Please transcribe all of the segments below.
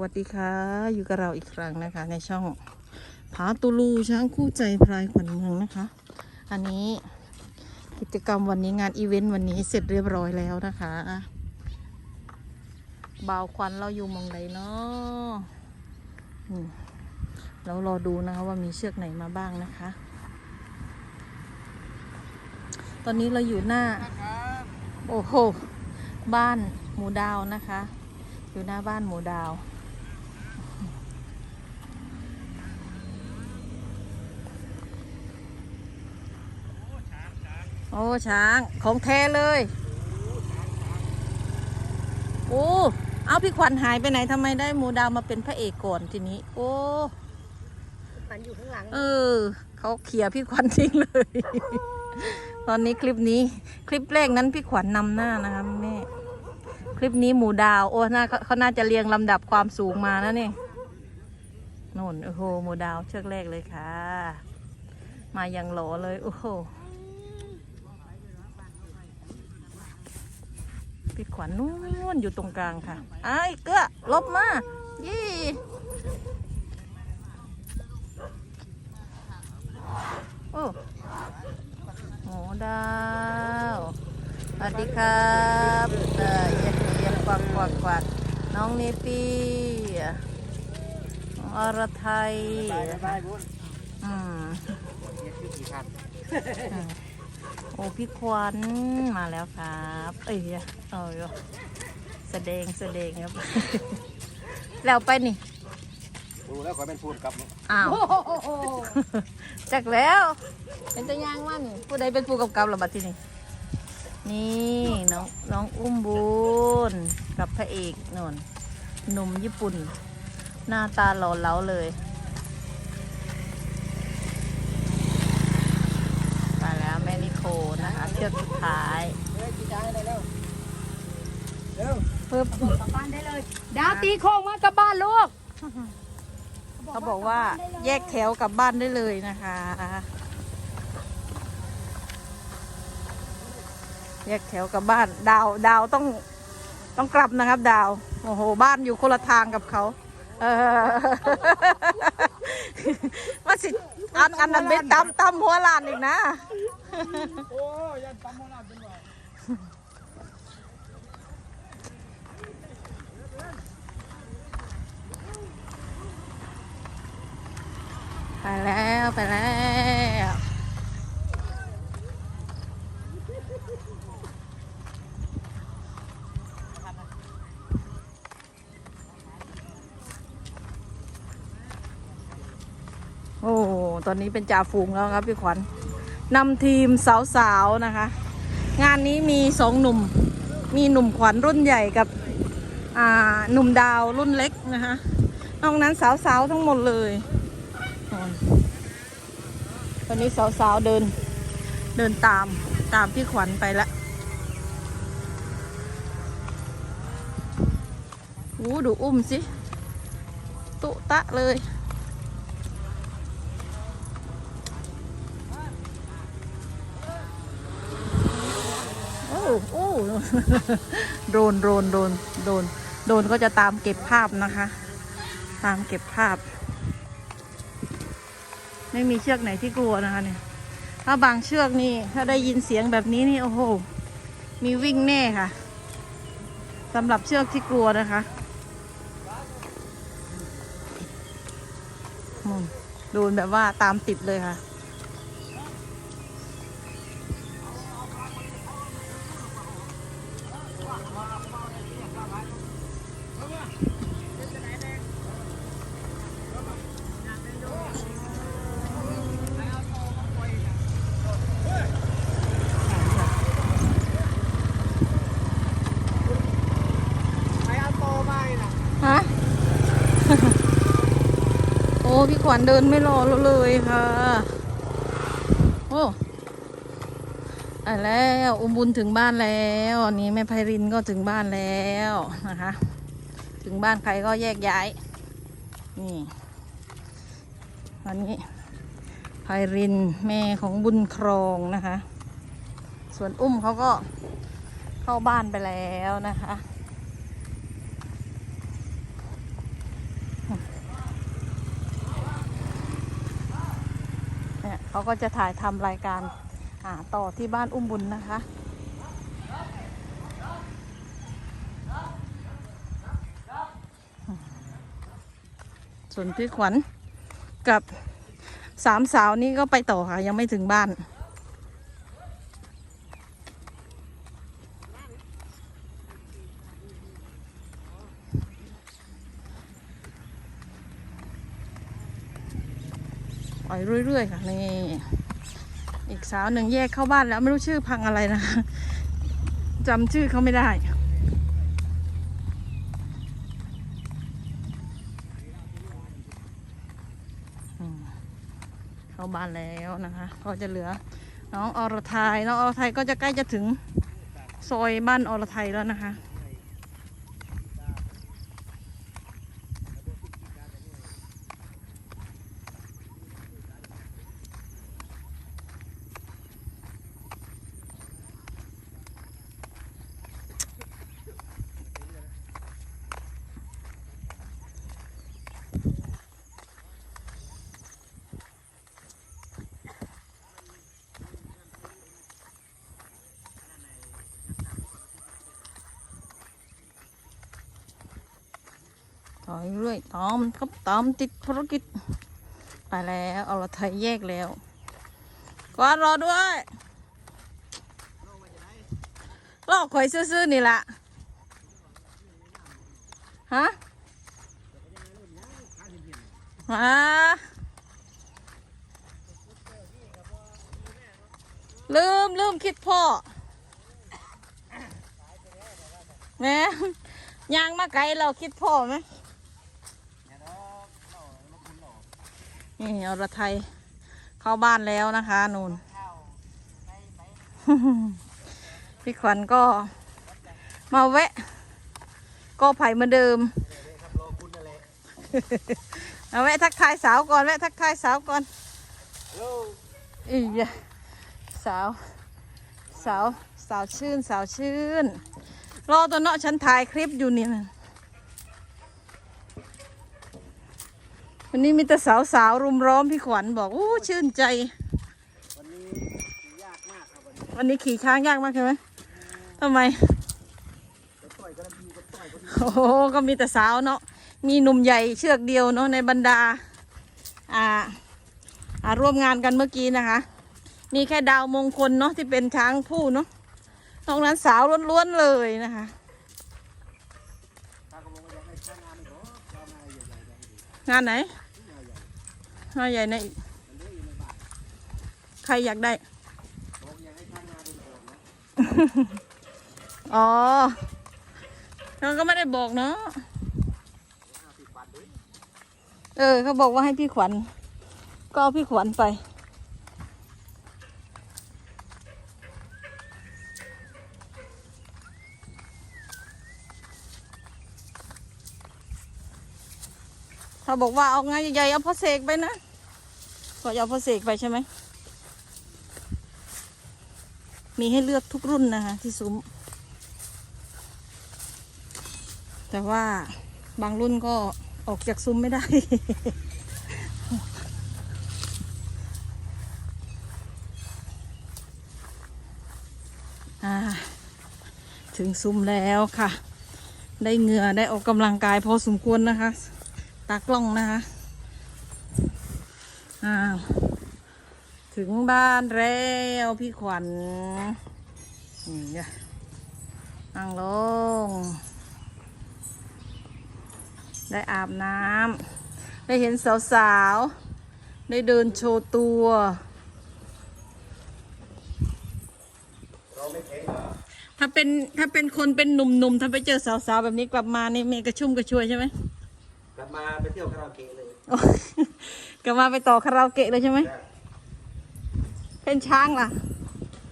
วัสดีค่ะ อยู่กับเราอีกครั้งนะคะ ในช่องผาตูลูช้างคู่ใจพรายขวัญเมืองนะคะ อันนี้กิจกรรมวันนี้งานอีเวนต์วันนี้เสร็จเรียบร้อยแล้วนะคะบ่าวควันเราอยู่มองไหนเนาะอืมเรารอดูนะคะว่ามีเชือกไหนมาบ้างนะคะ ตอนนี้เราอยู่หน้า โอ้โห บ้านหมูดาวนะคะ อยู่หน้าบ้านหมูดาว โอ้ช้างของแท้เลย โอ้เอาพี่ขวัญหายไปไหนทำไมได้หมูดาวมาเป็นพระเอกก่อนทีนี้ โอ้มันอยู่ข้างหลังเออเขาเขี่ยพี่ขวัญทิ้งเลย ตอนนี้คลิปนี้คลิปแรกนั้นพี่ขวัญนำหน้านะคะแม่คลิปนี้หมูดาวโอ้น่าเขาเขาน่าจะเรียงลำดับความสูงมานะนี่โน่นโอ้โหหมูดาวเชือกแรกเลยค่ะ มาอย่างหล่อเลย โอ้โห พี่ขวัญนู่นอยู่ตรงกลางค่ะไอ้เกื้อลบมายี่โอ้โหดาวสวัสดีครับเออเยี่ยมเยี่ยมกวักกวักกวักน้องเนปี้อรไทยอืม อ้พี่ควันมาแล้วครับ เอ้ยเออแสดงแสดงครับ แล้วไปนี่ดูแล้วขอเป็นพูดกับอ้าวจักแล้ว เป็นตะยางว่านี่ผู้ใดเป็นผู้กำกับระบัดที่นี่นี่น้องน้องอุ้มบุญกับพระเอกนนหนุ่มญี่ปุ่น หน้าตาหล่อเหลาเลยมาแล้วแมนิโค นะคะเชือกสุดท้ายเฮ้ยกี่จานได้แล้วเร็วปึ๊บกลับบ้านได้เลย ดาวตีโค้งมากลับบ้านลูก เขาบอกว่าแยกแถวกลับบ้านได้เลยนะคะ แยกแถวกลับบ้าน ดาว ดาวต้องต้องกลับนะครับ ดาว โอ้โห บ้านอยู่คนละทางกับเขา เออว่าสิอันอันนั้นเป็นตำตำหัวลานอีกนะโอ้ยันปั๊มโมนเป็นว่าไปแล้ว ไปแล้ว โอ้ ตอนนี้เป็นจ่าฝูงแล้วครับพี่ขวัญนำทีมสาวๆนะคะ งานนี้มีสองหนุ่ม มีหนุ่มขวัญรุ่นใหญ่กับหนุ่มดาวรุ่นเล็กนะคะนอกนั้นสาวๆทั้งหมดเลยตอนนี้สาวๆเดินเดินตามตามพี่ขวัญไปละโอ้ดูอุ้มสิ ตุตะเลย โอ้โอ้โดนโดนโดนโดนโดนก็จะตามเก็บภาพนะคะ ตามเก็บภาพ ไม่มีเชือกไหนที่กลัวนะคะเนี่ย ถ้าบางเชือกนี่ถ้าได้ยินเสียงแบบนี้นี่โอ้โห มีวิ่งแน่ค่ะสำหรับเชือกที่กลัวนะคะโดนแบบว่าตามติดเลยค่ะ ใครเอาโตมาอีกน่ะ ฮะ โอ้ พี่ข วัญเดินไม่รอเราเลยค่ะ โอ้ไปแล้วอุมบุญถึงบ้านแล้วอันนี้แม่ไพรินก็ถึงบ้านแล้วนะคะ ถึงบ้านใครก็แยกย้าย นี่วันนี้ไพรินแม่ของบุญครองนะคะ ส่วนอุ้มเขาก็เข้าบ้านไปแล้วนะคะ เขาก็จะถ่ายทำรายการต่อที่บ้านอุ้มบุญนะคะ ส่วนพี่ขวัญกับสามสาวนี้ก็ไปต่อค่ะ ยังไม่ถึงบ้านไปเรื่อย ๆ ค่ะ นี่ สาวหนึ่งแยกเข้าบ้านแล้วไม่รู้ชื่อพังอะไรนะคะจำชื่อเขาไม่ได้ เข้าบ้านแล้วนะคะ ก็จะเหลือ น้องอรไทยน้องอรไทยก็จะใกล้จะถึงซอยบ้านอรไทยแล้วนะคะ อยเรื่อยตอมครับตอมติดภารกิจ ไปแล้วเอารไทยแยกแล้วกวาดรอด้วยลอกข่อยซื่อๆนี่ละฮะมาลืมลืมคิดพ่อแม่ยางมาไกลเราคิดพ่อไหม นี่อรไทยเข้าบ้านแล้วนะคะนูนพี่ขวัญก็มาแวะ ก็ไผ่เหมือนเดิมเอาแวะทักทายสาวก่อนแวะทักทายสาวก่อนอียะสาว สาว สาวชื่น สาวชื่น รอตัวเนาะฉันถ่ายคลิปอยู่นี่นะ วันนี้มีแต่สาวๆรุมร้อมพี่ขวัญบอกอู้ชื่นใจ วันนี้ขี่ยากมากครับวันนี้วันนี้ขี่ช้างยากมากใช่ไหมทำไมไปต่อยกันทีก็ต่อยกันโอ้โหก็มีแต่สาวเนาะมีหนุ่มใหญ่เชือกเดียวเนาะในบรรดา อ่า อ่าร่วมงานกันเมื่อกี้นะคะ มีแค่ดาวมงคลเนาะที่เป็นช้างผู้เนาะนอกนั้นสาวล้วนๆเลยนะคะงานไหน หญ่งาใหญ่ในใครอยากได้บอกอยากให้ช่างงานเป็นคนนะอ๋อเราก็ไม่ได้บอกเนาะ เออ เขาบอกว่าให้พี่ขวัญ ก็เอาพี่ขวัญไปถ้าบอกว่าเอางาใหญ่ๆเอาพ่อเสกไปนะ ก็จะเอาพ่อเสกไปใช่ไหม มีให้เลือกทุกรุ่นนะคะที่ซุ้ม แต่ว่าบางรุ่นก็ออกจากซุ้มไม่ได้ ถึงซุ้มแล้วค่ะ ได้เหงื่อได้ออกกำลังกายพอสมควรนะคะ ตากล้องนะคะ อ้าวถึงบ้านแล้วพี่ขวัญนี่นั่งลง ได้อาบน้ำได้เห็นสาวๆ ได้เดินโชว์ตัวเราไม่แข็งหรอถ้าเป็นถ้าเป็นคนเป็นหนุ่มๆ ถ้าไปเจอสาวๆ แบบนี้กลับมานี่เมย์กระชุ่มกระชวยใช่ไหม กลับมาไปเที่ยวคาราโอเกะเลย กลับมาไปต่อคาราโอเกะเลยใช่ไหมได้เป็นช้างล่ะ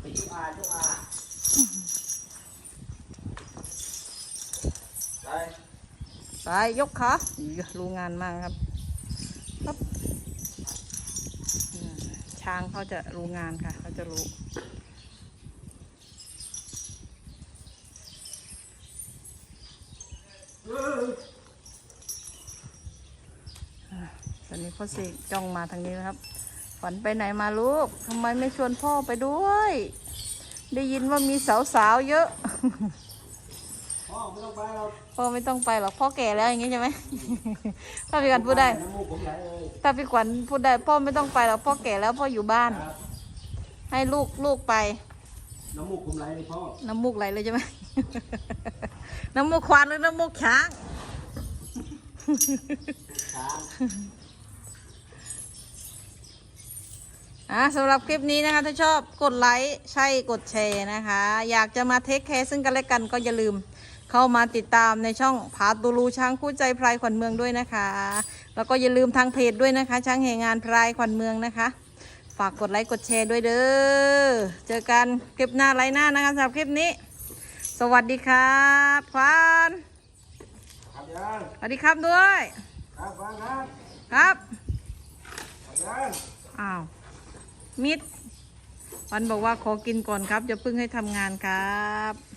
ไปยูอาร์ยูอาร์ไปไปยกขาอีกรู้งานมากครับปั๊บอืมช้างเขาจะรู้งานค่ะ เขาจะรู้ อะตอนนี้ พ่อเสกจ้องมาทางนี้แล้วครับเขขวัญไปไหนมาลูกทำไมไม่ชวนพ่อไปด้วย ได้ยินว่ามีสาวๆเยอะ พ่อไม่ต้องไปเราพ่อไม่ต้องไปหรอกพ่อแก่แล้วอย่างงี้ใช่ไหม ถ้าพี่ขวัญพูดได้ น้ำมูกผมไหลเลย ถ้าพี่ขวัญพูดได้พ่อไม่ต้องไปหรอกพ่อแก่แล้วพ่ออยู่บ้าน ครับ ให้ลูกลูกไป น้ำมูกผมไหลเลยพ่อ น้ำมูกไหลเลยใช่ไหม น้ำมูกควานหรือน้ำมูกช้าง ช้าง อะสำหรับคลิปนี้นะคะ ถ้าชอบกดไลค์ใช่กดแชร์นะคะ อยากจะมาเทคแคร์ซึ่งกันและกันก็อย่าลืมเข้ามาติดตามในช่องผาตูรูช้างคู่ใจพรายขวัญเมืองด้วยนะคะ แล้วก็อย่าลืมทางเพจด้วยนะคะ ช้างแห่งงานพรายขวัญเมืองนะคะ ฝากกดไลค์กดแชร์ด้วยเด้อเจอกันคลิปหน้าไลน์หน้านะคะสำหรับคลิปนี้ สวัสดีครับควานครับยังสวัสดีครับด้วย ครับฟังครับครับครับยังอ้าว มิดวันบอกว่าขอกินก่อนครับอย่าเพิ่งให้ทำงานครับ